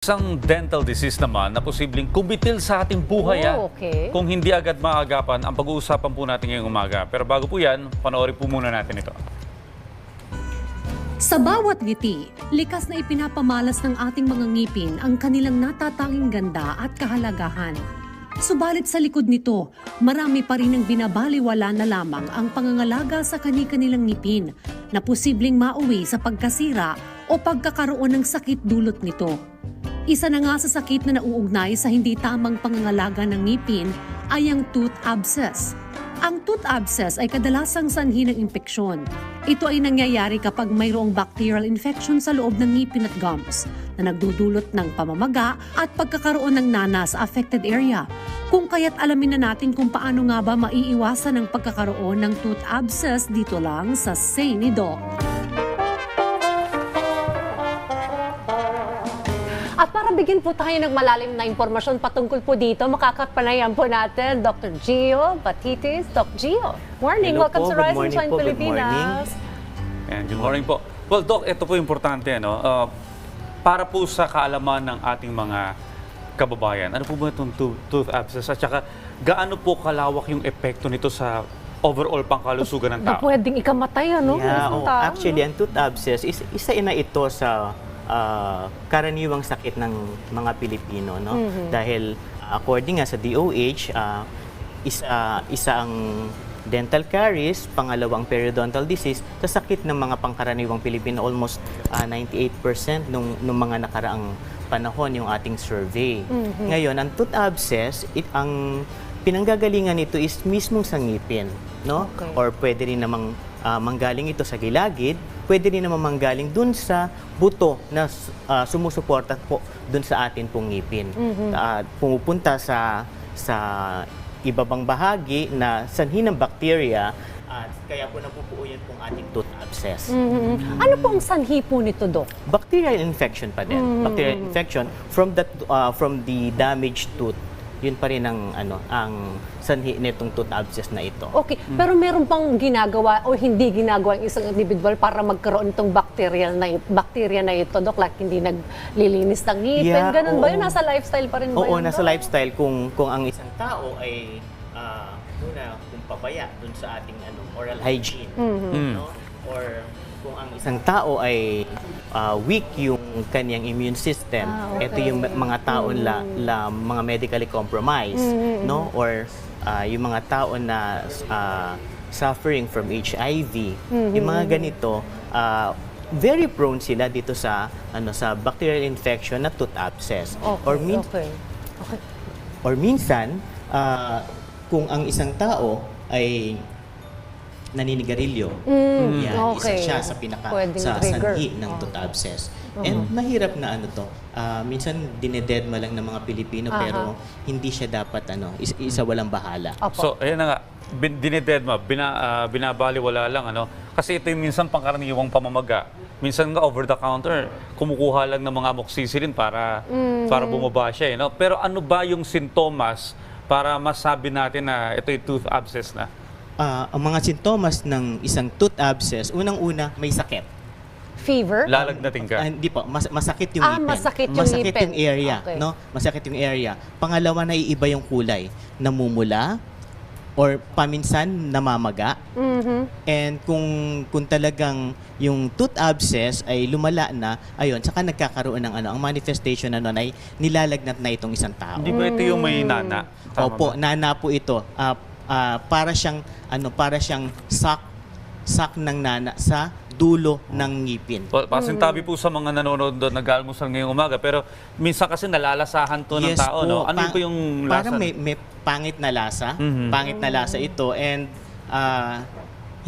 Isang dental disease naman na posibleng kumitil sa ating buhay Oh, ah. okay. kung hindi agad maagapan ang pag-uusapan po natin ngayong umaga. Pero bago po yan, panoorin po muna natin ito. Sa bawat ngiti, likas na ipinapamalas ng ating mga ngipin ang kanilang natatanging ganda at kahalagahan. Subalit sa likod nito, marami pa rin ang binabaliwala na lamang ang pangangalaga sa kani-kanilang ngipin na posibleng mauwi sa pagkasira o pagkakaroon ng sakit dulot nito. Isa na nga sa sakit na nauugnay sa hindi tamang pangangalaga ng ngipin ay ang tooth abscess. Ang tooth abscess ay kadalasang sanhi ng impeksyon. Ito ay nangyayari kapag mayroong bacterial infection sa loob ng ngipin at gums na nagdudulot ng pamamaga at pagkakaroon ng nana sa affected area. Kung kaya't alamin na natin kung paano nga ba maiiwasan ang pagkakaroon ng tooth abscess dito lang sa Sane Doc. At para bigyan po tayo ng malalim na impormasyon patungkol po dito, makakapanayan po natin Dr. Gio Batitis. Doc Gio, morning. Hello Welcome po, to good morning Shine po, good Pilipinas. And good morning po. Well, Doc, ito po importante. No? Uh, para po sa kaalaman ng ating mga kababayan, ano po ba itong tooth, tooth abscess? At saka, gaano po kalawak yung epekto nito sa overall pangkalusugan ng Na tao? pwedeng ikamatay, ano? Yeah, isang oh, tao, actually, ang tooth abscess, is, isa ina ito sa ah, karaniwang sakit ng mga Pilipino. No? Mm-hmm. Dahil according nga sa DOH, ah, isa, isa ang dental caries, pangalawang periodontal disease, sa sakit ng mga pangkaraniwang Pilipino, almost ah, 98% nung, nung mga nakaraang panahon yung ating survey. Mm-hmm. Ngayon, ang tooth abscess, it, ang pinanggagalingan nito is mismong sa ngipin. No? Okay. Or pwede rin namang ah, manggaling ito sa gilagid, pwede rin namang manggaling dun sa buto na ah, sumusuporta po dun sa atin pong ngipin. At pumupunta sa sa ibabang bahagi na sanhi ng bacteria at kaya po nabubuo yan pong ating tooth abscess. Mhm. Ano po ang sanhi po nito, Doc? Bacterial infection pa din. Bacterial infection from that ah, from the damaged tooth. Yun pa rin ang ano ang sanhi nitong tooth abscess na ito. Okay, pero meron pang ginagawa o hindi ginagawa ang isang individual para magkaroon itong bacterial na bacteria na ito, Doc? Like hindi naglilinis ng ngipin, Yeah, ganun ba oo. yun? Nasa lifestyle pa rin ba Oo, yun, nasa Doc? lifestyle kung kung ang isang tao ay ah una kung pabaya dun sa ating ano oral hygiene, Mm-hmm. no? Or kung ang isang tao ay ah, weak yung kanyang immune system, Ah, okay. ito yung mga tao la, la mga medically compromised, Mm-hmm. no? Or ah, yung mga tao na ah, suffering from HIV, Mm-hmm. yung mga ganito ah, very prone sila dito sa ano sa bacterial infection na tooth abscess Okay, or min- okay. Okay. Or minsan, ah, kung ang isang tao ay naninigarilyo, Mm, yan, okay. isa siya sa pinaka Pwedeng sa trigger. sanhi ng tooth abscess. And mahirap na ano to. ah, minsan dinededma lang ng mga Pilipino pero hindi siya dapat ano, isa, isa walang bahala. Opo. So, ayan na nga, bin, dinededma, bina, ah, binabaliwala lang, ano? Kasi ito yung minsan pangkaraniwang pamamaga. Minsan nga over the counter, kumukuha lang ng mga amoxicillin para para bumaba siya, eh, no? Pero ano ba yung sintomas para masabi natin na ito yung tooth abscess na? Ah, ang mga sintomas ng isang tooth abscess, unang-una may sakit. Fever? Lalagnating ka. Ah, hindi po, mas, masakit yung Ah, ngipin. masakit yung masakit ngipin. yung area, Okay. no? Masakit yung area. Pangalawa na iiba yung kulay, namumula or paminsan namamaga. Mhm. And kung kung talagang yung tooth abscess ay lumala na, ayun, saka nagkakaroon ng ano, ang manifestation na nun ay nilalagnat na itong isang tao. Hindi ba ito yung may nana? Tama Opo, ba? nana po ito. Ah, ah, para siyang ano, para siyang sac sac ng nana sa dulo ng ngipin. Well, pasintabi po sa mga nanonood doon, nag-almusal ngayong umaga. Pero minsan kasi nalalasahan to ng tao, no? Ano Pa- po yung lasa? Parang may, may pangit na lasa. Mhm. Pangit na lasa ito and ah,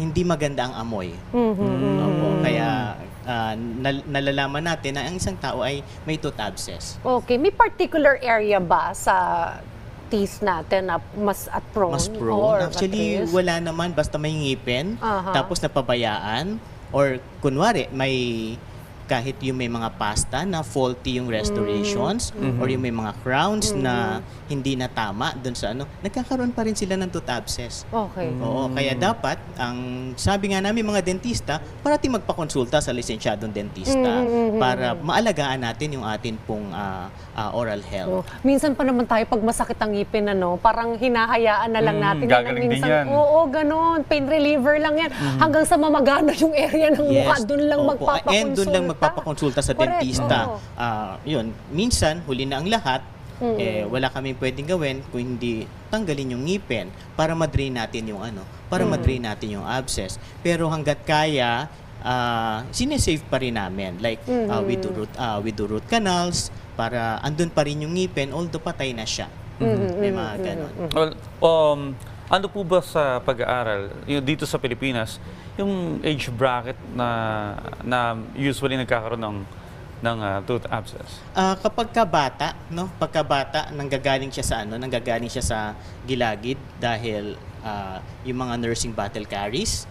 hindi maganda ang amoy. Mhm. Opo, kaya ah, nal- nalalaman natin na ang isang tao ay may tooth abscess. Okay, may particular area ba sa teeth natin na mas at prone? Mas prone. Actually, risk? wala naman basta may ngipin, Aha. tapos napabayaan, or kunwari may kahit yung may mga pasta na faulty yung restorations or yung may mga crowns na hindi na tama doon sa ano, nagkakaroon pa rin sila ng tooth abscess. Okay. Oo, kaya dapat ang sabi nga namin mga dentista, parating magpakonsulta sa lisensyadong dentista para maalagaan natin yung atin pong ah, ah, oral health. Oh, minsan pa naman tayo pag masakit ang ngipin ano, parang hinahayaan na lang Mm, natin gagaling din minsan. yan. Oo, ganun, pain reliever lang yan. Hanggang sa mamagana yung area ng mukha, doon lang magpapakonsulta. And doon lang magpapakonsulta sa Correct, dentista. oo. Ah, yun, minsan, huli na ang lahat, eh, wala kaming pwedeng gawin kung hindi tanggalin yung ngipin para madrain natin yung ano, para madrain natin yung abscess. Pero hanggat kaya, ah sinesave pa rin namin. Like, ah, we, do root, ah, we do root canals para andun pa rin yung ngipin although patay na siya. May mga ganon. Well, um, ano po ba sa pag-aaral dito sa Pilipinas, yung age bracket na na usually nagkakaroon ng ng ah, tooth abscess? Ah, kapag kabata, no? Pagkabata, nanggagaling siya sa ano, nanggagaling siya sa gilagid dahil ah, yung mga nursing battle caries,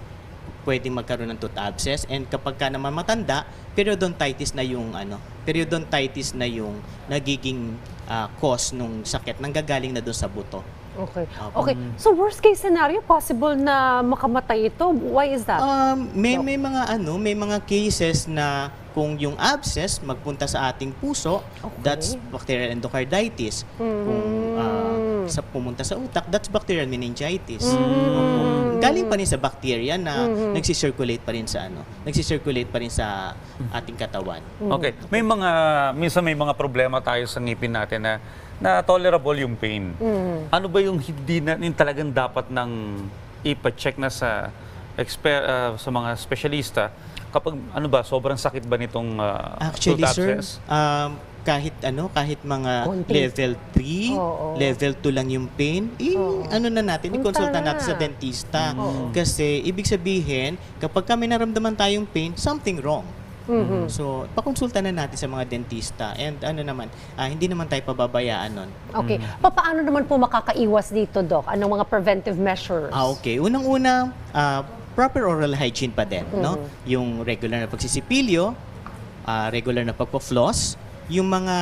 pwedeng magkaroon ng tooth abscess and kapag ka naman matanda, periodontitis na yung ano, periodontitis na yung nagiging ah, cause nung sakit nanggagaling na doon sa buto. Okay. Okay. So worst case scenario, possible na makamatay ito. Why is that? Um, may may mga ano, may mga cases na kung yung abscess magpunta sa ating puso, that's bacterial endocarditis. Kung ah, sa pumunta sa utak, that's bacterial meningitis. Opo. Galing pa rin sa bacteria na nagsi-circulate pa rin sa ano, nagsi-circulate pa rin sa ating katawan. Okay. May mga minsan may mga problema tayo sa ngipin natin na na tolerable yung pain. Ano ba yung hindi na yung talagang dapat nang ipa-check na sa exper ah, sa mga espesyalista kapag ano ba sobrang sakit ba nitong ah, Actually, sir, um, kahit ano, kahit mga Konti. level 3, Oo. level 2 lang yung pain, eh, ano na natin, Punta i-consulta na. natin sa dentista. Kasi, ibig sabihin, kapag kami naramdaman tayong pain, something wrong. Mm-hmm. So, pakonsulta na natin sa mga dentista. And ano naman, ah, hindi naman tayo pababayaan nun. Okay. Papaano naman po makakaiwas dito, Doc? Anong mga preventive measures? Ah, okay. Unang-una, ah, proper oral hygiene pa din, no? Yung regular na pagsisipilyo, ah, regular na pagpo-floss, yung mga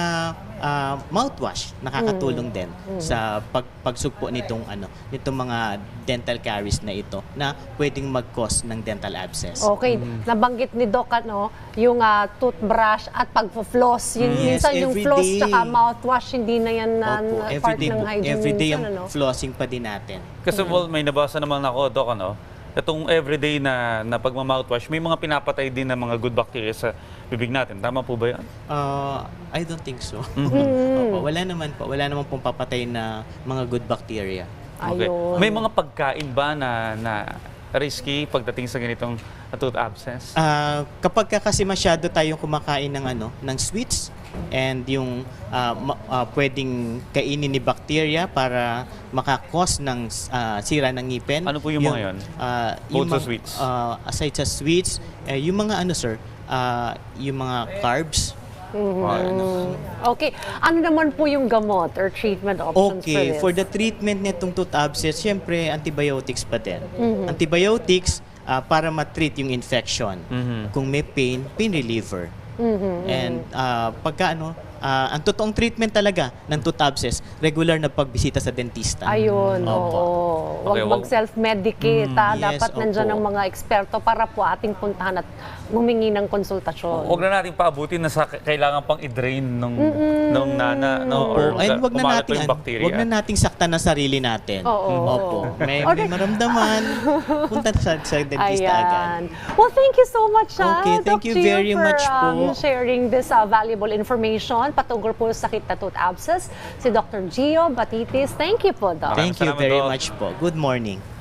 ah, mouthwash nakakatulong din sa pag pagsugpo nitong ano, nitong mga dental caries na ito na pwedeng mag-cause ng dental abscess. Okay, nabanggit ni Doc ano, yung ah, toothbrush at pagpo-floss. Yun, Yes, minsan yung floss day. tsaka mouthwash, hindi na yan na Opo, part everyday, ng hygiene everyday minsan, yung ano? flossing pa din natin. Kasi well, may nabasa naman ako, Doc, ano, itong everyday na, na pagmamouthwash, may mga pinapatay din ng mga good bacteria sa bibig natin. Tama po ba yan? Uh, I don't think so. Mm-hmm. Opo, wala naman po. Wala naman pong papatay na mga good bacteria. Ayun. May mga pagkain ba na, na risky pagdating sa ganitong tooth abscess? Ah, kapag ka kasi masyado tayong kumakain ng ano, ng sweets and yung ma- ah, pwedeng kainin ni bacteria para makakos ng ah, sira ng ngipin. Ano po yung mga yun? Bukod sa mga- sweets? ah, aside sa sweets, eh, yung mga ano sir, ah, yung mga carbs. Ah, ano, Okay, ano naman po yung gamot or treatment options Okay, for for this? the treatment nitong tooth abscess, syempre antibiotics pa din. Mm-hmm. Antibiotics ah, para ma-treat yung infection. Mhm. Kung may pain, pain reliever. Mm-hmm. And ah, pagka ano, ah, ang totoong treatment talaga ng tooth abscess, regular na pagbisita sa dentista. Ayun, Opo. oo. Huwag Okay, wag- mag-self-medicate, ha? yes, Dapat nandyan opo. ang mga eksperto para po ating puntahan at humingi ng konsultasyon. Huwag na natin paabutin na sa kailangan pang i-drain nung, nung nana, no? Or. And wag na nating yung bacteria. wag na nating saktan na sarili natin. Oo. Opo. May, may maramdaman, punta sa, sa dentista agad. Ayan. Well, thank you so much, ha, Okay, thank you very for, much um, po. sharing this uh, valuable information patungkol po sa sakit na tooth abscess. Si Dr. Gio Batitis. Thank you po, Doc. Thank you very much po. Good morning.